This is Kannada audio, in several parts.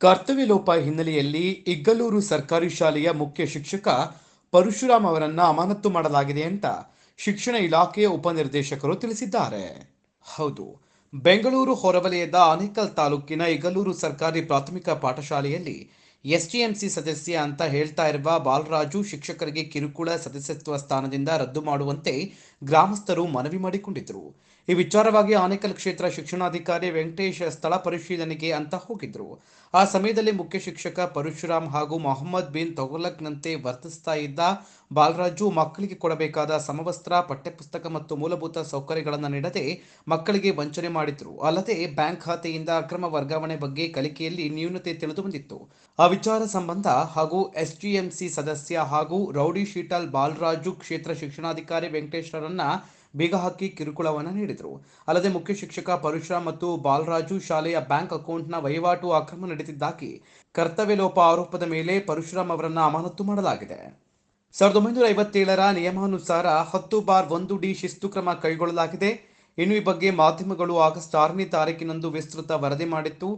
ಕರ್ತವ್ಯ ಲೋಪ ಹಿನ್ನೆಲೆಯಲ್ಲಿ ಇಗ್ಗಲೂರು ಸರ್ಕಾರಿ ಶಾಲೆಯ ಮುಖ್ಯ ಶಿಕ್ಷಕ ಪರಶುರಾಮ್ ಅವರನ್ನ ಅಮಾನತ್ತು ಮಾಡಲಾಗಿದೆ ಅಂತ ಶಿಕ್ಷಣ ಇಲಾಖೆಯ ಉಪನಿರ್ದೇಶಕರು ತಿಳಿಸಿದ್ದಾರೆ. ಹೌದು, ಬೆಂಗಳೂರು ಹೊರವಲಯದ ಆನೇಕಲ್ ತಾಲೂಕಿನ ಇಗಲೂರು ಸರ್ಕಾರಿ ಪ್ರಾಥಮಿಕ ಪಾಠಶಾಲೆಯಲ್ಲಿ ಎಸ್ಟಿಎಂಸಿ ಸದಸ್ಯ ಅಂತ ಹೇಳ್ತಾ ಇರುವ ಬಾಲರಾಜು ಶಿಕ್ಷಕರಿಗೆ ಕಿರುಕುಳ ಸದಸ್ಯತ್ವ ಸ್ಥಾನದಿಂದ ರದ್ದು ಮಾಡುವಂತೆ ಗ್ರಾಮಸ್ಥರು ಮನವಿ ಮಾಡಿಕೊಂಡಿದ್ದರು ಈ ವಿಚಾರವಾಗಿ ಆನೇಕಲ್ ಕ್ಷೇತ್ರ ಶಿಕ್ಷಣಾಧಿಕಾರಿ ವೆಂಕಟೇಶ್ ಸ್ಥಳ ಪರಿಶೀಲನೆಗೆ ಅಂತ ಹೋಗಿದ್ರು. ಆ ಸಮಯದಲ್ಲಿ ಮುಖ್ಯ ಶಿಕ್ಷಕ ಪರಶುರಾಮ್ ಹಾಗೂ ಮೊಹಮ್ಮದ್ ಬಿನ್ ತೊಗಲಕ್ನಂತೆ ವರ್ತಿಸ್ತಾ ಇದ್ದ ಬಾಲರಾಜು ಮಕ್ಕಳಿಗೆ ಕೊಡಬೇಕಾದ ಸಮವಸ್ತ್ರ, ಪಠ್ಯಪುಸ್ತಕ ಮತ್ತು ಮೂಲಭೂತ ಸೌಕರ್ಯಗಳನ್ನು ನೀಡದೆ ಮಕ್ಕಳಿಗೆ ವಂಚನೆ ಮಾಡಿದ್ರು. ಅಲ್ಲದೆ ಬ್ಯಾಂಕ್ ಖಾತೆಯಿಂದ ಅಕ್ರಮ ವರ್ಗಾವಣೆ ಬಗ್ಗೆ ಕಲಿಕೆಯಲ್ಲಿ ನ್ಯೂನತೆ ತಿಳಿದು ಬಂದಿತ್ತು. ಆ ವಿಚಾರ ಸಂಬಂಧ ಹಾಗೂ ಎಸ್ಜಿಎಂಸಿ ಸದಸ್ಯ ಹಾಗೂ ರೌಡಿ ಶೀಟಲ್ ಬಾಲರಾಜು ಕ್ಷೇತ್ರ ಶಿಕ್ಷಣಾಧಿಕಾರಿ ವೆಂಕಟೇಶ್ವರನ್ನ ಬೀಗ ಹಾಕಿ ಕಿರುಕುಳವನ್ನು ನೀಡಿದರು. ಅಲ್ಲದೆ ಮುಖ್ಯ ಶಿಕ್ಷಕ ಪರಶುರಾಮ್ ಮತ್ತು ಬಾಲರಾಜು ಶಾಲೆಯ ಬ್ಯಾಂಕ್ ಅಕೌಂಟ್ನ ವಹಿವಾಟು ಅಕ್ರಮ ನಡೆದಿದ್ದಾಗಿ ಕರ್ತವ್ಯ ಲೋಪ ಆರೋಪದ ಮೇಲೆ ಪರಶುರಾಮ್ ಅವರನ್ನು ಅಮಾನತು ಮಾಡಲಾಗಿದೆ. ಸಾವಿರದ ಒಂಬೈನೂರ ಐವತ್ತೇಳರ ನಿಯಮಾನುಸಾರ ಹತ್ತು ಬಾರ್ ಒಂದು ಡಿ ಶಿಸ್ತು ಕ್ರಮ ಕೈಗೊಳ್ಳಲಾಗಿದೆ. ಇನ್ನು ಈ ಬಗ್ಗೆ ಮಾಧ್ಯಮಗಳು ಆಗಸ್ಟ್ ಆರನೇ ತಾರೀಕಿನಂದು ವಿಸ್ತೃತ ವರದಿ ಮಾಡಿತ್ತು.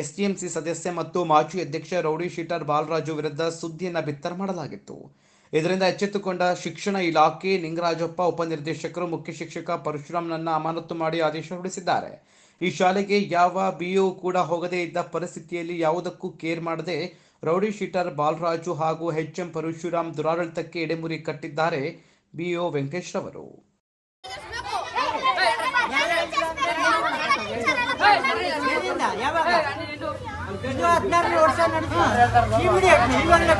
ಎಸ್ಟಿಎಂಸಿ ಸದಸ್ಯ ಮತ್ತು ಮಾಜಿ ಅಧ್ಯಕ್ಷ ರೌಡಿ ಶೀಟರ್ ಬಾಲರಾಜು ವಿರುದ್ಧ ಸುದ್ದಿಯನ್ನು ಬಿತ್ತರ ಮಾಡಲಾಗಿತ್ತು. ಇದರಿಂದ ಎಚ್ಚೆತ್ತುಕೊಂಡ ಶಿಕ್ಷಣ ಇಲಾಖೆ, ನಿಂಗರಾಜಪ್ಪ ಉಪನಿರ್ದೇಶಕರು, ಮುಖ್ಯ ಶಿಕ್ಷಕ ಪರಶುರಾಮ್ನನ್ನ ಅಮಾನತು ಮಾಡಿ ಆದೇಶ ಹೊರಡಿಸಿದ್ದಾರೆ. ಈ ಶಾಲೆಗೆ ಯಾವ ಬಿಒ ಕೂಡ ಹೋಗದೇ ಇದ್ದ ಪರಿಸ್ಥಿತಿಯಲ್ಲಿ ಯಾವುದಕ್ಕೂ ಕೇರ್ ಮಾಡದೆ ರೌಡಿ ಶೀಟರ್ ಬಾಲರಾಜು ಹಾಗೂ ಎಚ್ ಎಂ ಪರಶುರಾಮ್ ದುರಾಡಳಿತಕ್ಕೆ ಎಡೆಮುರಿ ಕಟ್ಟಿದ್ದಾರೆ ಬಿಒ ವೆಂಕಟೇಶ್ ರವರು. ಇದು ಹದಿನಾರನೇ ವರ್ಷ ನಡೆಸಿ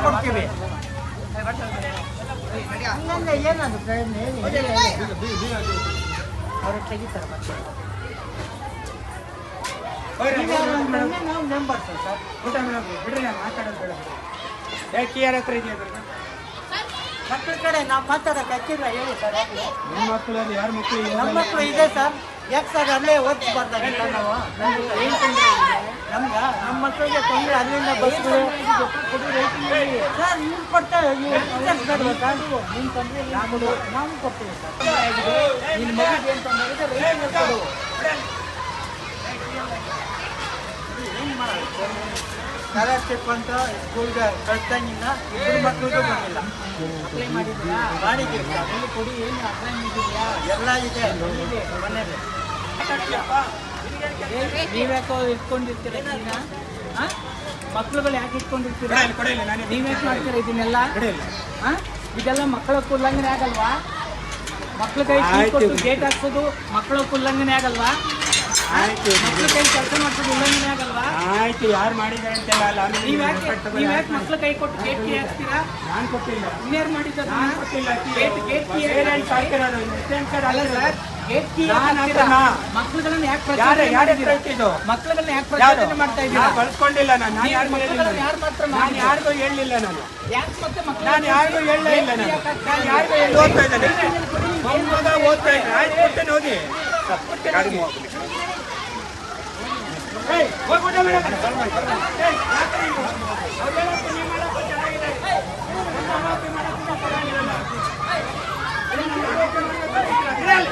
ಕೊಡ್ತೀವಿ. ಹಂಗಂದ್ರೆ ಏನದು ಪ್ರಯೋಜನ ಏನು? ಅವ್ರು ತೆಗಿತಾರೆ ಮತ್ತೆ. ಇವ್ಯಾರು ಅಂತಂದ್ರೆ ನಾವು ಮೆಂಬರ್ಸ್ ಸರ್. ಊಟ ಮಾಡೋದು ಬಿಡ್ರಿ ನಾನು ಮಾತಾಡೋದು ಬೇಡ. ಯಾಕೆ ಯಾರ ಹತ್ರ ಇದೆಯಾ ಮಕ್ಕಳ ಕಡೆ ನಾವು ಹಚ್ಚಿಲ್ಲ ಹೇಳಿ ಸರ್? ನಿಮ್ಮ ಮಕ್ಕಳಲ್ಲಿ ಯಾರ ಮಕ್ಕಳು ನಮ್ಮ ಮಕ್ಕಳು ಇದೆ ಸರ್. ಯಾಕೆ ಸರ್ ಅಲ್ಲೇ ಓದಿಸ್ಬಾರ್ದಾಗಿತ್ತ ನಾವು. ನಮ್ಗೆ ನಮ್ಮ ಮಕ್ಕಳಿಗೆ ತೊಂದರೆ ಅಲ್ಲಿಂದ ಬಸ್ಗಳು ಸರ್ ನೀವು ಕೊಡ್ತಾರೆ ನೀವು ಟೀಚರ್ಸ್ ನೀವು ನಿಮ್ಮ ತೊಂದರೆ ನಾವು ನಾವು ಕೊಡ್ತೀವಿ ಸರ್. ನಿನ್ನ ಮಗುಗೆ ಏನು ತೊಂದರೆ ಇದೆ ರೈತರಿಗೆ ಕೊಡು. ಸ್ಕಾಲರ್ಶಿಪ್ ಅಂತ ಸ್ಕೂಲ್ಗೆ ಕಳ್ಸಂಗಿಲ್ಲ ಇಬ್ಬರು ಮಕ್ಕಳಿಗೂ ಬಂದಿಲ್ಲ ಮಾಡಿದ್ದೀರಾ? ಸರ್ ಕೊಡಿ ಏನು ಎಲ್ಲ ಇದೆ. ಮನೇಲಿ ನೀವ್ಯಾಕೋ ಇಟ್ಕೊಂಡಿರ್ತೀರ? ಮಕ್ಳುಗಳು ಯಾಕೆ ಇಟ್ಕೊಂಡಿರ್ತೀರ? ನೀವ್ಯಾಕೆ ಮಾಡ್ತೀರ ಇದನ್ನೆಲ್ಲ? ಇದೆಲ್ಲ ಮಕ್ಕಳ ಉಲ್ಲಂಘನೆ ಆಗಲ್ವಾ? ಮಕ್ಳ ಕೈ. ಗೇಟ್ ಹಾಕ್ಸೋದು ಮಕ್ಕಳ ಉಲ್ಲಂಘನೆ ಆಗಲ್ವಾ? ಆಯ್ತು ಮಕ್ಳ ಕೈ ಕೆಲಸ ಮಾಡ್ಸೋದು ಉಲ್ಲಂಘನೆ ಆಗಲ್ವಾ? ಆಯ್ತು ಯಾರು ಮಾಡಿದ್ದಾರೆ ಅಂತೆಲ್ಲ ಅಲ್ಲ ನೀವು ಯಾಕೆ ಯಾಕೆ ಮಕ್ಳ ಕೈ ಕೊಟ್ಟು ಗೇಟ್ ಕೀ ಹಾಕ್ತೀರಾ? ನಾನು ಕೊಟ್ಟಿಲ್ಲ. ಇನ್ಯಾರು ಮಾಡಿದ್ದಾರೆ ನಾನು ಕೊಟ್ಟಿಲ್ಲ ಗೇಟ್ ಗೇಟ್ ಕೀ ಪೇರೆಂಟ್ಸ್ ಹಾಕಿರೋದು STM ಕಾರ್ಡ್ ಅಲ್ಲ ಸರ್ ಗೇಟ್ ಕೀ ನಾನ್ ಹಾಕ್ತೀರಾ? ಹಾಕಲ್ಲ. ಮಕ್ಳುಗಳನ್ನ ಯಾಕೆ ಮಕ್ಳುಗಳನ್ನ ಯಾಕೆ ಮಾಡ್ತಾ ಇದ್ದೀರಾ? ಕಳ್ಸ್ಕೊಂಡಿಲ್ಲ ನಾನು ಯಾರು ಮಾತ್ರ ನಾನು? ಯಾರಿಗೂ ಹೇಳಲಿಲ್ಲ ನಾನು. ಯಾಕೆ ಮತ್ತೆ ನಾನು ಯಾರಿಗೂ ಹೇಳಲೇ ಇಲ್ಲ ನಾನು. ನಾನು ಯಾರಿಗೂ ಹೇಳಿ ಓದ್ತಾ ಇದ್ದೇನೆ ಮಗ ಓದ್ತಾ ಇದ್ದಾನೆ ಆಯ್ತು ಕೊಡ್ತೇನೆ ಹೋಗಿ. ಕೊಡ್ತೇನೆ ಹೋಗಿ. ಏಯ್, ಹೋಗ್ ಊಟ ಮಾಡು. ಏಯ್, ಯಾಕೆ ನೀನು? ಅವ್ರು ಹೇಳೋದು ನೀವು ಮಾಡೋದು ಚೆನ್ನಾಗಿದೆ. ನಿಮ್ಮ ಆರೋಪಿ ಮಾಡೋದನ್ನ ಪರವಾಗಿಲ್ಲ. ನಿಮ್ಮ ಆರೋಪಿ ಮಾಡೋದು ಪರವಾಗಿಲ್ಲ. ಇರಲಿ.